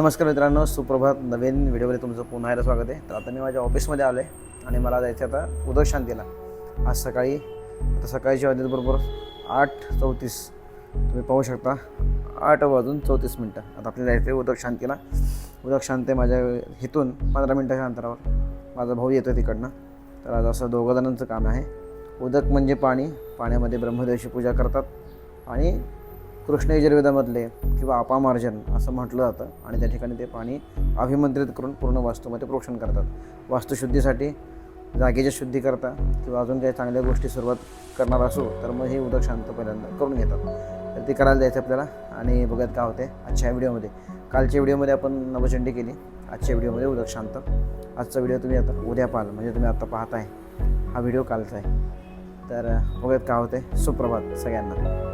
नमस्कार मित्रांनो सुप्रभात. नवीन व्हिडिओमध्ये तुमचं पुन्हा एकदा स्वागत आहे. तर आता मी माझ्या ऑफिसमध्ये आलो आहे आणि मला जायचं आता उदक शांतीला. आज सकाळी आता सकाळच्या वाजलेत बरोबर आठ चौतीस. तुम्ही पाहू शकता आठ वाजून चौतीस मिनटं. आता आपल्याला जायचं आहे उदक शांतीला. उदक शांती माझ्या इथून पंधरा मिनटाच्या अंतरावर. माझा भाऊ येतो तिकडनं. तर आज असं दोघं जणांचं काम आहे. उदक म्हणजे पाणी. पाण्यामध्ये ब्रह्मदेवाची पूजा करतात. आणि कृष्ण यजुर्वेदामधले किंवा अपामार्जन असं म्हटलं जातं आणि त्या ठिकाणी ते पाणी अभिमंत्रित करून पूर्ण वास्तूमध्ये प्रोक्षण करतात. वास्तुशुद्धीसाठी जागेच्या शुद्धी करता किंवा अजून काही चांगल्या गोष्टी सुरुवात करणार असो तर मग हे उदक शांत पहिल्यांदा करून घेतात. तर ते करायला द्यायचं आपल्याला आणि बघत काय होते आजच्या व्हिडिओमध्ये. कालच्या व्हिडिओमध्ये आपण नवचंडी केली. आजच्या व्हिडिओमध्ये उदक शांत. आजचा व्हिडिओ तुम्ही आता उद्या पाहाल म्हणजे तुम्ही आत्ता पाहताय. हा व्हिडिओ कालचा आहे. तर बघत काय होते सुप्रभात सगळ्यांना.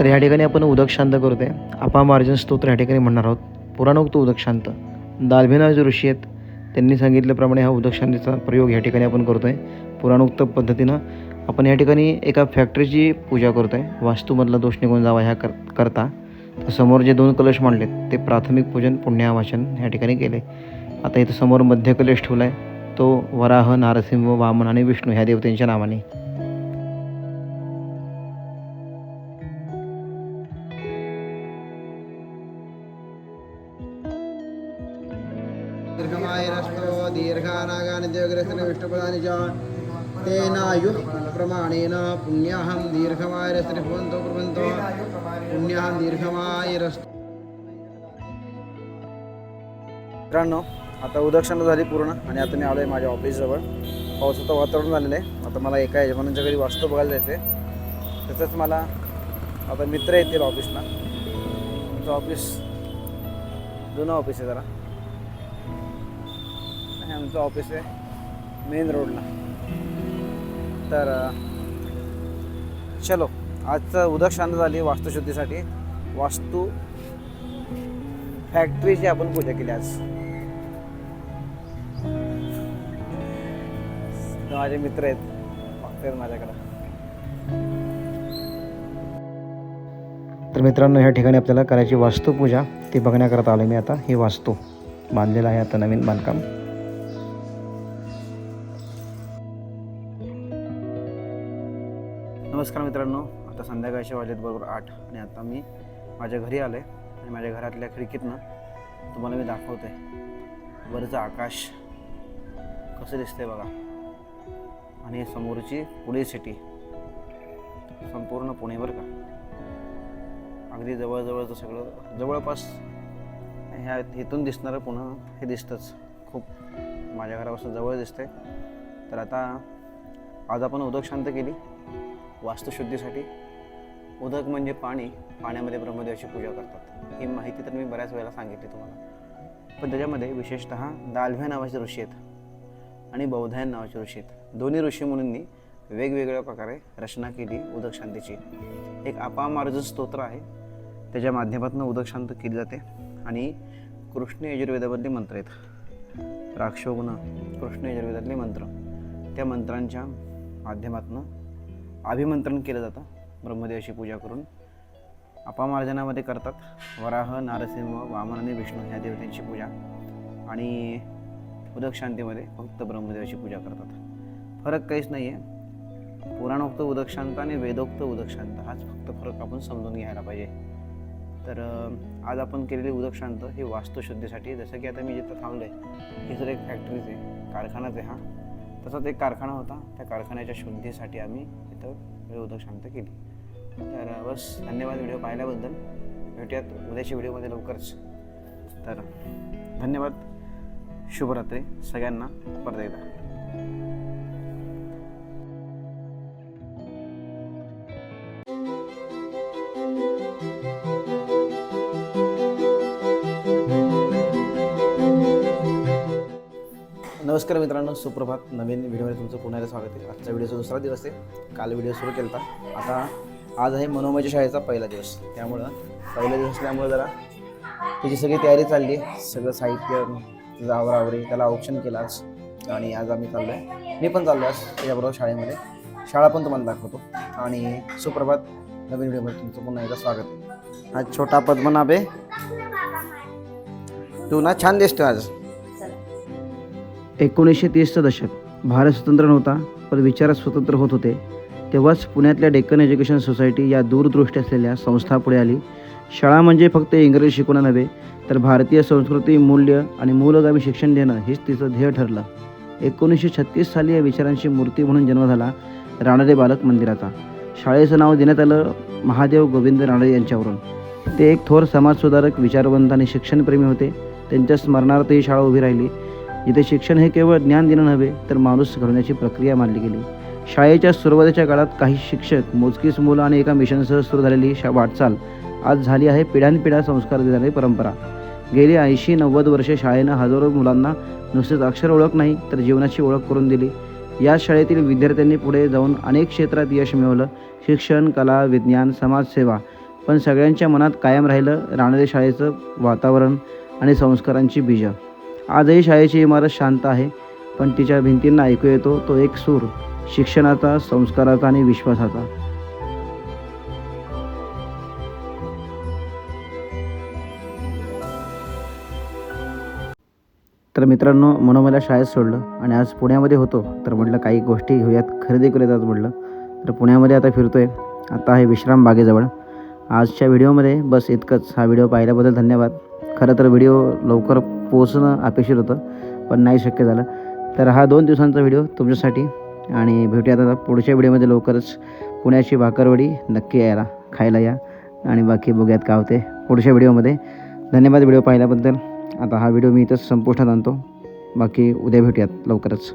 तर ह्या ठिकाणी आपण उदक शांत करतोय. अपामार्जन स्तोत्र ह्या ठिकाणी म्हणणार आहोत. पुराणोक्त उदक शांत. दालभिना जे ऋषी आहेत. त्यांनी सांगितल्याप्रमाणे हा उदक शांतीचा प्रयोग ह्या ठिकाणी आपण करतोय. पुराणोक्त पद्धतीनं आपण या ठिकाणी एका फॅक्टरीची पूजा करतोय. वास्तूमधला दोष निघून जावा ह्या कर करता. तर समोर जे दोन कलश मांडलेत ते प्राथमिक पूजन पुण्यावाचन ह्या ठिकाणी केले आता इथं समोर मध्य कलश ठेवला आहे तो वराह नारसिंह वामन आणि विष्णू ह्या देवतेंच्या नावाने. देवग्रहस्य विष्णुपदानि च तेनायुः प्रमाणेन पुण्याहं दीर्घमायरस्ति भवन्तो कुर्वन्तो। पुण्याहं दीर्घमायरस्तु मित्रांनो आता उदक्षण झाली पूर्ण आणि आता मी आलो आहे माझ्या ऑफिसजवळ. पावसाचं वातावरण झालेलं आहे. आता मला एका यजमानांच्या घरी वास्तू बघायला जायचं आहे तसंच मला आता मित्र येतील ऑफिसला. तुमचं ऑफिस जुनं ऑफिस आहे जरा. आमचं ऑफिस आहे मेन रोडला. तर चलो आजचं उदक शांत झाली वास्तुशुद्धीसाठी. वास्तू फॅक्टरीची आपण पूजा केली आज. तर माझे मित्र आहेत. बघतात माझ्याकडं. तर मित्रांनो ह्या ठिकाणी आपल्याला करायची वास्तुपूजा ती बघण्याकरता आलो मी आता. ही वास्तू बांधलेलं आहे आता नवीन बांधकाम. नमस्कार मित्रांनो आता संध्याकाळच्या वाजेत बरोबर आठ आणि आता मी माझ्या घरी आलो आहे आणि माझ्या घरातल्या खिडकीतनं तुम्हाला मी दाखवते वरचं आकाश कसं दिसतंय बघा. आणि समोरची पुणे सिटी. संपूर्ण पुणे बरं का. अगदी जवळजवळचं सगळं जवळपास ह्या इथून दिसणारं पुणं हे दिसतंच. खूप माझ्या घरापासून जवळ दिसतंय. तर आता आज आपण उदक शांत केली. वास्तुशुद्धीसाठी उदक म्हणजे पाणी पाण्यामध्ये ब्रह्मदेवाची पूजा करतात. ही माहिती तर मी बऱ्याच वेळेला सांगितली तुम्हाला. पण त्याच्यामध्ये विशेषतः दालव्या नावाचे ऋषी आहेत आणि बौधायन नावाचे ऋषी आहेत. दोन्ही ऋषीमुनींनी वेगवेगळ्या प्रकारे रचना केली उदक शांतीची. एक अपामार्जन स्तोत्र आहे. त्याच्या माध्यमातून उदक शांत केली जाते आणि कृष्ण यजुर्वेदामधले मंत्र आहेत. राक्षोगुण कृष्ण यजुर्वेदातले मंत्र. त्या मंत्रांच्या माध्यमातून अभिमंत्रण केलं जातं ब्रह्मदेवाची पूजा करून. अपामार्जनामध्ये करतात वराह नारसिंह वामन आणि विष्णू ह्या देवतांची पूजा. आणि उदक शांतीमध्ये फक्त ब्रह्मदेवाची पूजा करतात. फरक काहीच नाही आहे पुराणोक्त उदक शांत आणि वेदोक्त उदक शांत हाच फक्त फरक आपण समजून घ्यायला पाहिजे. तर आज आपण केलेली उदक शांत ही वास्तुशुद्धीसाठी जसं की आता मी जिथं थांबलो आहे ही जर एक फॅक्टरीच आहे कारखानाच आहे हा. तसाच एक कारखाना होता. त्या कारखान्याच्या शुद्धीसाठी आम्ही इथं हे उदक शांत केली. तर बस धन्यवाद व्हिडिओ पाहिल्याबद्दल. भेटूयात उद्याच्या व्हिडिओमध्ये लवकरच. तर धन्यवाद. शुभरात्री सगळ्यांना. परत एकदा. नमस्कार मित्रांनो सुप्रभात. नवीन व्हिडिओमध्ये तुमचं पुन्हा एकदा स्वागत आहे. आजचा व्हिडिओचा दुसरा दिवस आहे. काल व्हिडिओ सुरू केला होता आता आज आहे मनोमयच्या शाळेचा पहिला दिवस. त्यामुळं पहिला दिवस असल्यामुळं जरा त्याची सगळी तयारी चालली आहे. सगळं साहित्य त्याचं आवरावरी त्याला औक्षण केलं आज. आणि आज आम्ही चाललो आहे मी पण चाललो आज त्याच्याबरोबर शाळेमध्ये. शाळा पण तुम्हाला दाखवतो. आणि सुप्रभात नवीन व्हिडिओमध्ये तुमचं पुन्हा एकदा स्वागत आहे. आज छोटा पद्मनाभ. आहे तू ना छान दिसतो आज. एकोणीसशे तीसचं दशक. भारत स्वतंत्र नव्हता पण विचारात स्वतंत्र होत होते. तेव्हाच पुण्यातल्या डेक्कन एज्युकेशन सोसायटी या दूरदृष्टी असलेल्या संस्था पुढे आली. शाळा म्हणजे फक्त इंग्रजी शिकवणं नव्हे तर भारतीय संस्कृती मूल्य आणि मूलगामी शिक्षण देणं हेच तिचं ध्येय ठरलं. एकोणीसशे छत्तीस साली या विचारांची मूर्ती म्हणून जन्म झाला रानडे बालक मंदिराचा. शाळेचं नाव देण्यात आलं महादेव गोविंद रानडे यांच्यावरून. ते एक थोर समाजसुधारक विचारवंत आणि शिक्षणप्रेमी होते. त्यांच्या स्मरणार्थ ही शाळा उभी राहिली. इथे शिक्षण हे केवळ ज्ञान देणं नव्हे तर माणूस घडवण्याची प्रक्रिया मानली गेली. शाळेच्या सुरुवातीच्या काळात काही शिक्षक मोजकीच मुलं आणि एका मिशनसह सुरू झालेली शा वाटचाल आज झाली आहे पिढ्यानपिढ्या संस्कार देणारी परंपरा. गेली ऐंशी नव्वद वर्षे शाळेनं हजारो मुलांना नुसतेच अक्षर ओळख नाही तर जीवनाची ओळख करून दिली. या शाळेतील विद्यार्थ्यांनी पुढे जाऊन अनेक क्षेत्रात यश मिळवलं. शिक्षण कला विज्ञान समाजसेवा पण सगळ्यांच्या मनात कायम राहिलं राहणारे शाळेचं वातावरण आणि संस्कारांची बीजं. आजही शाळेची इमारत शांत आहे पण तिच्या भिंतींना ऐकू येतो तो एक सूर शिक्षणाचा संस्काराचा आणि विश्वासाचा. तर मित्रांनो मनोमला शाळेत सोडलं आणि आज पुण्यामध्ये होतो तर म्हटलं काही गोष्टी घेऊयात खरेदी करूयात आज म्हटलं. तर पुण्यामध्ये आता फिरतोय आता आहे विश्राम बागेजवळ. आजच्या व्हिडिओमध्ये बस इतकंच. हा व्हिडिओ पाहिल्याबद्दल धन्यवाद. खरं तर व्हिडिओ लवकर पोचणं अपेक्षित होतं पण नाही शक्य झालं. तर हा दोन दिवसांचा व्हिडिओ तुमच्यासाठी आणि भेटूयात आता पुढच्या व्हिडिओमध्ये लवकरच. पुण्याची भाकरवडी नक्की यायला खायला या आणि बाकी बघूयात काय होते पुढच्या व्हिडिओमध्ये. धन्यवाद व्हिडिओ पाहिल्याबद्दल. आता हा व्हिडिओ मी इथंच संपुष्टात आणतो. बाकी उद्या भेटूयात लवकरच.